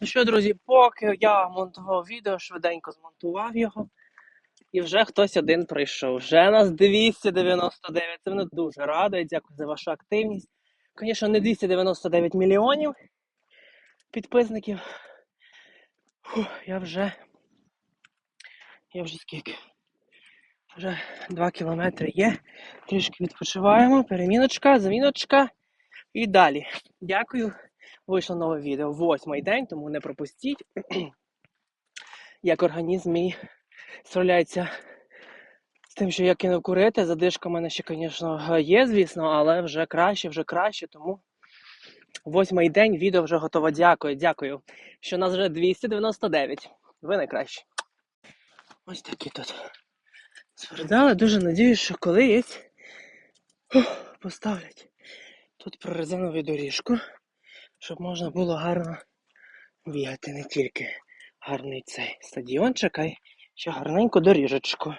Ну що, друзі, поки я монтував відео, швиденько змонтував його. І вже хтось один прийшов. Вже нас 299. Це мене дуже радує. Дякую за вашу активність. Звісно, не 299 мільйонів підписників. Фух, я вже. Я вже скільки? Вже 2 кілометри є. Трішки відпочиваємо. Переміночка, заміночка. І далі. Дякую. Вийшло нове відео. Восьмий день, тому не пропустіть. Як організм мій справляється з тим, що я кинув курити. Задишка в мене ще, звісно, є, звісно, але вже краще, вже краще. Тому восьмий день відео вже готово. Дякую, дякую. Що нас вже 299. Ви найкращі. Ось такі тут. Свердали. Дуже надіюсь, що колись поставлять тут прорезинову доріжку, щоб можна було гарно бігати не тільки гарний цей стадіончик, а й ще гарненьку доріжечку.